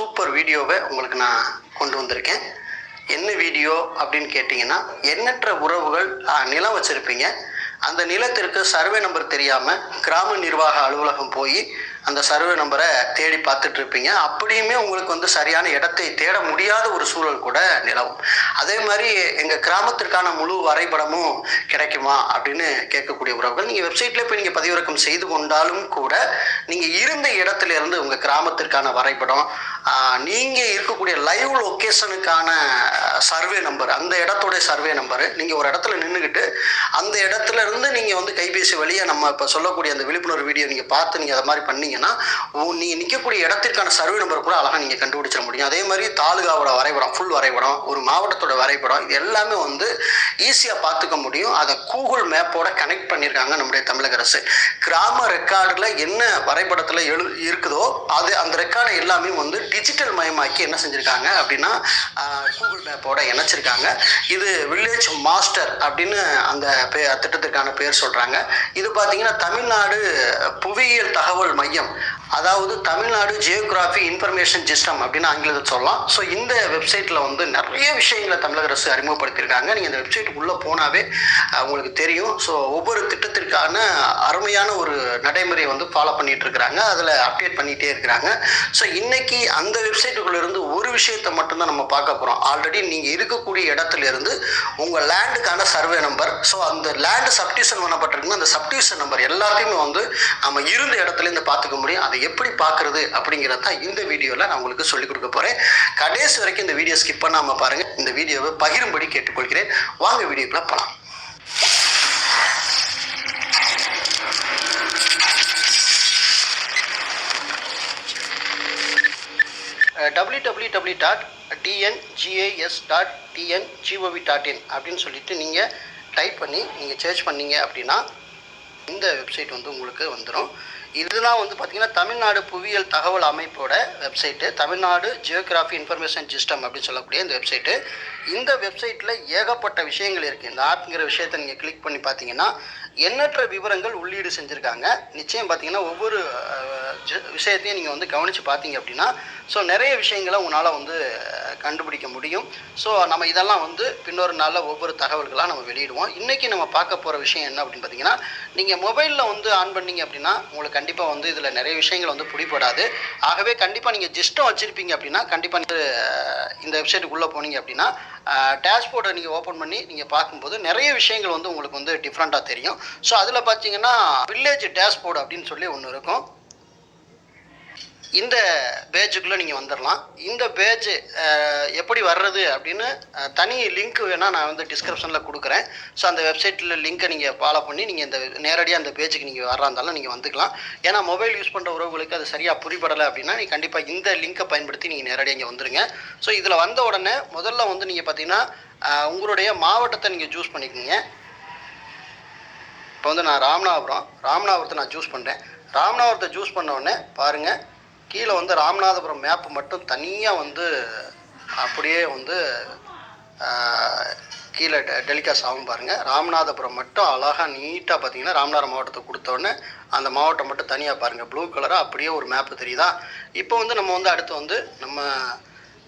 Super வீடியோவை உங்களுக்கு நான் கொண்டு வந்திருக்கேன். என்ன வீடியோ அப்படின்னு கேட்டிங்கன்னா எண்ணற்ற உறவுகள் நிலம் வச்சுருப்பீங்க. அந்த நிலத்திற்கு சர்வே நம்பர் தெரியாமல் கிராம நிர்வாக அலுவலகம் போய் அந்த சர்வே நம்பரை தேடி பார்த்துட்டு இருப்பீங்க அப்படியுமே உங்களுக்கு வந்து சரியான இடத்தை தேட முடியாத ஒரு சூழல் கூட நிலவும். அதே மாதிரி எங்கள் கிராமத்திற்கான முழு வரைபடமும் கிடைக்குமா அப்படின்னு கேட்கக்கூடிய உறவுகள் நீங்கள் வெப்சைட்டில் போய் நீங்கள் பதிவிறக்கம் செய்து கொண்டாலும் கூட நீங்கள் இருந்த இடத்துல இருந்து உங்கள் கிராமத்திற்கான வரைபடம் நீங்கள் இருக்கக்கூடிய லைவ் லொக்கேஷனுக்கான சர்வே நம்பர் அந்த இடத்துடைய சர்வே நம்பரு நீங்கள் ஒரு இடத்துல நின்றுக்கிட்டு அந்த இடத்துல இருந்து நீங்கள் வந்து கைபேசி வழியாக நம்ம இப்போ சொல்லக்கூடிய அந்த விழிப்புணர்வு வீடியோ நீங்கள் பார்த்து நீங்கள் அதை மாதிரி பண்ணீங்கன்னா நீங்கள் நிற்கக்கூடிய இடத்திற்கான சர்வே நம்பர் கூட அழகாக நீங்கள் கண்டுபிடிச்சிட முடியும். அதே மாதிரி தாலுகாவோட வரைபடம் ஃபுல் வரைபடம் ஒரு மாவட்டத்தோட வரைபடம் இது எல்லாமே வந்து ஈஸியாக பார்த்துக்க முடியும். அதை கூகுள் மேப்போட கனெக்ட் பண்ணியிருக்காங்க நம்முடைய தமிழக அரசு. கிராம ரெக்கார்டில் என்ன வரைபடத்தில் எழு இருக்குதோ அது அந்த ரெக்கார்டை எல்லாமே வந்து டிஜிட்டல் மயமாக்கி என்ன செஞ்சுருக்காங்க அப்படின்னா கூகுள் மேப்போட இணைச்சிருக்காங்க. இது வில்லேஜ் மாஸ்டர் அப்படின்னு அந்த பே திட்டத்திற்கான பேர் சொல்கிறாங்க இது பார்த்தீங்கன்னா தமிழ்நாடு புவியியல் தகவல் மையம் அதாவது தமிழ்நாடு ஜியோகிராஃபி இன்ஃபர்மேஷன் சிஸ்டம் அப்படின்னு ஆங்கிலத்தில் சொல்லலாம். ஸோ இந்த வெப்சைட்டில் வந்து நிறைய விஷயங்களை தமிழக அரசு அறிமுகப்படுத்தியிருக்காங்க. நீங்கள் இந்த வெப்சைட்டுக்குள்ளே போனாவே உங்களுக்கு தெரியும். ஸோ ஒவ்வொரு திட்டத்திற்கான அருமையான ஒரு நடைமுறையை வந்து ஃபாலோ பண்ணிட்டு இருக்கிறாங்க. அதில் அப்டேட் பண்ணிகிட்டே இருக்கிறாங்க. ஸோ இன்னைக்கு அந்த வெப்சைட்டுக்குள்ள இருந்து ஒரு விஷயத்தை மட்டும்தான் நம்ம பார்க்க போகிறோம் ஆல்ரெடி நீங்கள் இருக்கக்கூடிய இடத்துல இருந்து உங்கள் லேண்டுக்கான சர்வே நம்பர் ஸோ அந்த லேண்டு சப்டிஷன் பண்ணப்பட்டிருக்குன்னா அந்த சப்டிஷன் நம்பர் எல்லாத்தையுமே வந்து நம்ம இருந்த இடத்துலேருந்து பார்த்துக்க முடியும். அதை எப்படி பார்க்குறது அப்படிங்கிறத தான் இந்த வீடியோவில் நான் உங்களுக்கு சொல்லிக் கொடுக்க போகிறேன் கடைசி வரைக்கும் இந்த வீடியோ ஸ்கிப் பண்ணாமல் பாருங்கள் இந்த வீடியோவை பகிரும்படி கேட்டுக்கொள்கிறேன். வாங்க வீடியோக்குள்ள போகலாம் W W W dot TNGAS dot TNGOV dot in அப்படின்னு சொல்லிட்டு நீங்கள் டைப் பண்ணி நீங்கள் சர்ச் பண்ணீங்க அப்படின்னா இந்த வெப்சைட் வந்து உங்களுக்கு வந்துடும் இதெல்லாம் வந்து பார்த்திங்கன்னா தமிழ்நாடு புவியியல் தகவல் அமைப்போட website Tamil Nadu geography information system அப்படின்னு சொல்லக்கூடிய இந்த வெப்சைட்டு இந்த வெப்சைட்டில் ஏகப்பட்ட விஷயங்கள் இருக்குது இந்த ஆப்ங்கிற விஷயத்தை நீங்கள் கிளிக் பண்ணி பார்த்தீங்கன்னா எண்ணற்ற விவரங்கள் உள்ளீடு செஞ்சுருக்காங்க. நிச்சயம் பார்த்தீங்கன்னா ஒவ்வொரு விஷயத்தையும் நீங்கள் வந்து கவனித்து பார்த்தீங்க அப்படின்னா ஸோ நிறைய விஷயங்களை உங்களால் வந்து கண்டுபிடிக்க முடியும். ஸோ நம்ம இதெல்லாம் வந்து பின்னொரு நாளில் ஒவ்வொரு தகவல்களாக நம்ம வெளியிடுவோம். இன்றைக்கி நம்ம பார்க்க போகிற விஷயம் என்ன அப்படின்னு பார்த்தீங்கன்னா நீங்கள் மொபைலில் வந்து ஆன் பண்ணீங்க அப்படின்னா உங்களுக்கு கண்டிப்பாக வந்து இதில் நிறைய விஷயங்கள் வந்து பிடிப்படாது ஆகவே கண்டிப்பாக நீங்கள் ஜிஸ்டம் வச்சுருப்பீங்க அப்படின்னா கண்டிப்பாக வந்து இந்த வெப்சைட்டுக்குள்ளே போனீங்க அப்படின்னா டேஷ்போர்டை நீங்கள் ஓப்பன் பண்ணி நீங்கள் பார்க்கும்போது நிறைய விஷயங்கள் வந்து உங்களுக்கு வந்து டிஃப்ரெண்ட்டாக தெரியும். ஸோ அதில் பார்த்தீங்கன்னா வில்லேஜ் டேஷ்போர்டு அப்படின்னு சொல்லி ஒன்று இருக்கும். இந்த பேஜுக்குள்ளே நீங்கள் வந்துடலாம் இந்த பேஜ் எப்படி வர்றது அப்படின்னு தனி லிங்க் வேணால் நான் வந்து டிஸ்கிரிப்ஷனில் கொடுக்குறேன். ஸோ அந்த வெப்சைட்டில் லிங்க்கை நீங்கள் ஃபாலோ பண்ணி நீங்கள் இந்த நேரடியாக அந்த பேஜுக்கு நீங்கள் வர்றா இருந்தாலும் நீங்கள் வந்துக்கலாம். ஏன்னா மொபைல் யூஸ் பண்ணுற உறவுகளுக்கு அது சரியாக புரிபடலை அப்படின்னா நீங்கள் கண்டிப்பாக இந்த லிங்க்கை பயன்படுத்தி நீங்கள் நேரடியாக இங்கே வந்துருங்க. ஸோ இதில் வந்த உடனே முதல்ல வந்து நீங்கள் பார்த்தீங்கன்னா உங்களுடைய மாவட்டத்தை நீங்கள் சூஸ் பண்ணிக்கோங்க. இப்போ வந்து நான் ராமநாதபுரம் ராமநாதபுரத்தை நான் சூஸ் பண்ணுறேன் ராமநாதபுரத்தை சூஸ் பண்ண உடனே பாருங்கள் கீழே வந்து ராமநாதபுரம் மேப்பு மட்டும் தனியாக வந்து அப்படியே வந்து கீழே டெ டெலிகாஸ்ட் ஆகும் பாருங்கள் ராமநாதபுரம் மட்டும் அழகாக நீட்டாக பார்த்தீங்கன்னா ராமநாதபுரம் மாவட்டத்தை கொடுத்தோடனே அந்த மாவட்டம் மட்டும் தனியாக பாருங்கள் ப்ளூ கலராக அப்படியே ஒரு மேப்பு தெரியுதா? இப்போ வந்து நம்ம வந்து அடுத்து வந்து நம்ம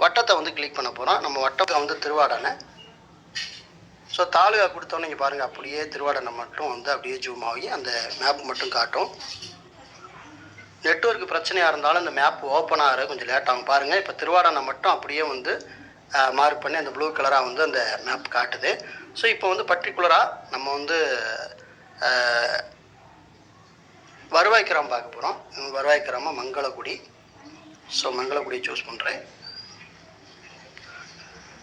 வட்டத்தை வந்து கிளிக் பண்ண போகிறோம் நம்ம வட்டத்தை வந்து திருவாடானை. ஸோ தாலுகா கொடுத்தோன்னே இங்கே பாருங்கள் அப்படியே திருவாடனை மட்டும் வந்து அப்படியே ஜூம் ஆகி அந்த மேப் மட்டும் காட்டும். நெட்வொர்க் பிரச்சனையாக இருந்தாலும் இந்த மேப் ஓப்பன் ஆகிற கொஞ்சம் லேட் ஆகும். பாருங்கள் இப்போ திருவாடனை மட்டும் அப்படியே வந்து மார்க் பண்ணி அந்த ப்ளூ கலராக வந்து அந்த மேப் காட்டுது. ஸோ இப்போ வந்து பர்டிகுலராக நம்ம வந்து வருவாய் கிராமம் பார்க்க போகிறோம் வருவாய் கிராமம் மங்களக்குடி ஸோ மங்களக்குடி சூஸ் பண்ணுறேன்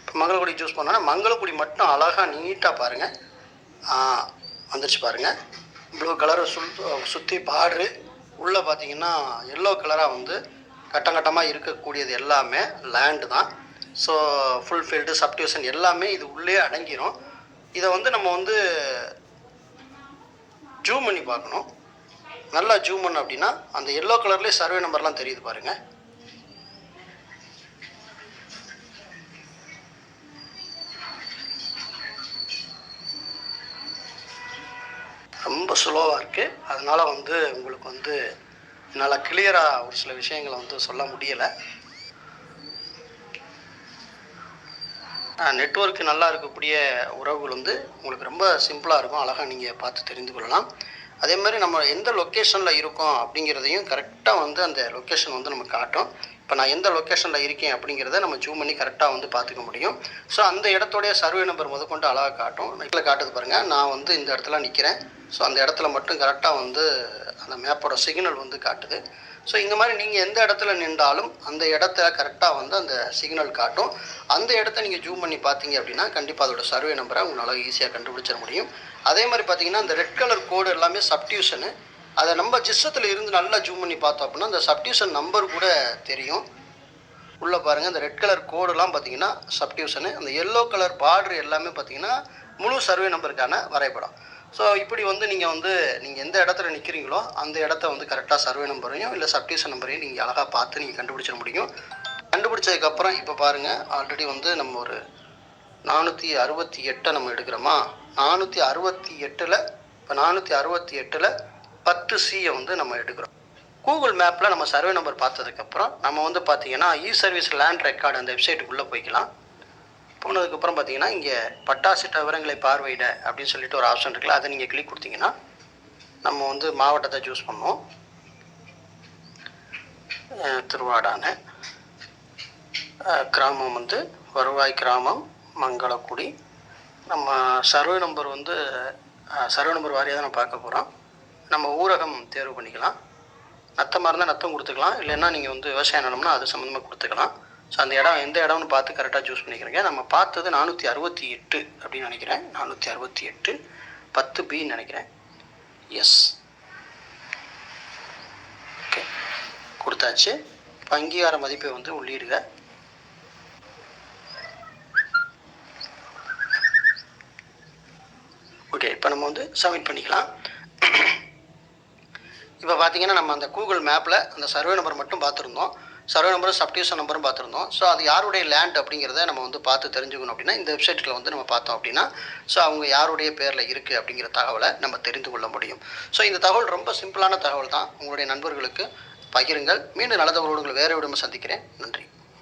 இப்போ மங்களகுடி சூஸ் பண்ணோன்னா மங்களக்குடி மட்டும் அழகாக நீட்டாக பாருங்கள் வந்துருச்சு பாருங்கள் ப்ளூ கலர் சுல் சுற்றி பாடு உள்ளே பார்த்தீங்கன்னா எல்லோ கலராக வந்து கட்டம் கட்டமாக இருக்கக்கூடியது எல்லாமே லேண்டு தான். ஸோ ஃபுல் ஃபீல்டு சப்டிவிஷன் எல்லாமே இது உள்ளே அடங்கிரும். இதை வந்து நம்ம வந்து ஜூம் பண்ணி பார்க்கணும். நல்லா ஜூம் பண்ண அப்படின்னா அந்த எல்லோ கலர்லேயே சர்வே நம்பர்லாம் தெரியுது பாருங்கள் ரொம்ப ஸ்லோவாக இருக்குது அதனால் வந்து உங்களுக்கு வந்து என்னால் கிளியராக ஒரு சில விஷயங்களை வந்து சொல்ல முடியலை. நெட்ஒர்க் நல்லா இருக்கக்கூடிய உறவுகள் வந்து உங்களுக்கு ரொம்ப சிம்பிளாக இருக்கும். அழகாக நீங்கள் பார்த்து தெரிந்து கொள்ளலாம். அதே மாதிரி நம்ம எந்த லொக்கேஷனில் இருக்கோம் அப்படிங்கிறதையும் கரெக்டாக வந்து அந்த லொக்கேஷன் வந்து நம்ம காட்டும். இப்போ நான் எந்த லொக்கேஷனில் இருக்கேன் அப்படிங்கிறத நம்ம ஜூம் பண்ணி கரெக்டாக வந்து பார்த்துக்க முடியும். ஸோ அந்த இடத்துடைய சர்வே நம்பர் முதற்கொண்டு அழகாக காட்டும். நைட்டில் காட்டுது பாருங்கள் நான் வந்து இந்த இடத்துல நிற்கிறேன் ஸோ அந்த இடத்துல மட்டும் கரெக்டாக வந்து அந்த மேப்போட சிக்னல் வந்து காட்டுது. ஸோ இந்த மாதிரி நீங்கள் எந்த இடத்துல நின்றாலும் அந்த இடத்த கரெக்டாக வந்து அந்த சிக்னல் காட்டும். அந்த இடத்த நீங்கள் ஜூம் பண்ணி பார்த்தீங்க அப்படின்னா கண்டிப்பாக அதோட சர்வே நம்பரை உங்களால் ஈஸியாக கண்டுபிடிச்சிட முடியும். அதே மாதிரி பார்த்தீங்கன்னா அந்த ரெட் கலர் கோடு எல்லாமே சப்டியூஷனு அதை நம்ம ஜிஸ்டத்தில் இருந்து நல்லா ஜூம் பண்ணி பார்த்தோம் அப்படின்னா அந்த சப்டியூஷன் நம்பர் கூட தெரியும். உள்ளே பாருங்கள் இந்த ரெட் கலர் கோடெல்லாம் பார்த்தீங்கன்னா சப்டியூஷனு அந்த எல்லோ கலர் பார்டர் எல்லாமே பார்த்தீங்கன்னா முழு சர்வே நம்பருக்கான வரைபடம். ஸோ இப்படி வந்து நீங்கள் வந்து நீங்கள் எந்த இடத்துல நிற்கிறீங்களோ அந்த இடத்த வந்து கரெக்டாக சர்வே நம்பரையும் இல்லை சப்டியூஷன் நம்பரையும் நீங்கள் அழகாக பார்த்து நீங்கள் கண்டுபிடிச்சிட முடியும். கண்டுபிடிச்சதுக்கப்புறம் இப்போ பாருங்கள் ஆல்ரெடி வந்து நம்ம ஒரு நானூற்றி அறுபத்தி எட்டை நம்ம எடுக்கிறோமா? நானூற்றி அறுபத்தி எட்டில் இப்போ நானூற்றி அறுபத்தி எட்டில் பத்து சியை வந்து நம்ம எடுக்கிறோம். கூகுள் மேப்பில் நம்ம சர்வே நம்பர் பார்த்ததுக்கப்புறம் நம்ம வந்து பார்த்தீங்கன்னா இ சர்வீஸ் லேண்ட் ரெக்கார்டு அந்த வெப்சைட்டுக்குள்ளே போய்க்கலாம். போனதுக்கப்புறம் பார்த்தீங்கன்னா இங்கே பட்டாசிட்ட விவரங்களை பார்வையிட அப்படின்னு சொல்லிட்டு ஒரு ஆப்ஷன் இருக்குல்ல அதை நீங்கள் கிளிக் கொடுத்தீங்கன்னா நம்ம வந்து மாவட்டத்தை சூஸ் பண்ணுவோம். திருவாடான. கிராமம் வந்து வருவாய் கிராமம் மங்களக்குடி. நம்ம சர்வே நம்பர் வந்து சர்வே நம்பர் வாரியாக தான் நம்ம பார்க்க போகிறோம் நம்ம ஊரகம் தேர்வு பண்ணிக்கலாம். நத்தமாக இருந்தால் நத்தம் கொடுத்துக்கலாம். இல்லைன்னா நீங்கள் வந்து விவசாய நிலம்னா அது சம்மந்தமாக கொடுத்துக்கலாம். ஸோ அந்த இடம் எந்த இடம்னு பார்த்து கரெக்டாக சூஸ் பண்ணிக்கிறீங்க. நம்ம பார்த்தது நானூற்றி அறுபத்தி எட்டு அப்படின்னு நினைக்கிறேன். நானூற்றி அறுபத்தி எட்டு பத்து பின்னு நினைக்கிறேன். எஸ் ஓகே கொடுத்தாச்சு. இப்போ அங்கீகார மதிப்பை வந்து உள்ளிடுங்க ஓகே இப்போ நம்ம வந்து சப்மிட் பண்ணிக்கலாம். இப்போ பார்த்தீங்கன்னா நம்ம அந்த கூகுள் மேப்பில் அந்த சர்வே நம்பர் மட்டும் பார்த்துருந்தோம் சர்வே நம்பரும் சப்டியூஷன் நம்பரும் பார்த்துருந்தோம் ஸோ அது யாருடைய லேண்ட் அப்படிங்கிறத நம்ம வந்து பார்த்து தெரிஞ்சுக்கணும் அப்படின்னா இந்த வெப்சைட்டில் வந்து நம்ம பார்த்தோம் அப்படின்னா ஸோ அவங்க யாருடைய பேரில் இருக்குது அப்படிங்கிற தகவலை நம்ம தெரிந்து கொள்ள முடியும். ஸோ இந்த தகவல் ரொம்ப சிம்பிளான தகவல் தான். உங்களுடைய நண்பர்களுக்கு பகிருங்கள். மீண்டும் நல்ல தகவலோடு உங்களை வேறு விடமாக சந்திக்கிறேன். நன்றி.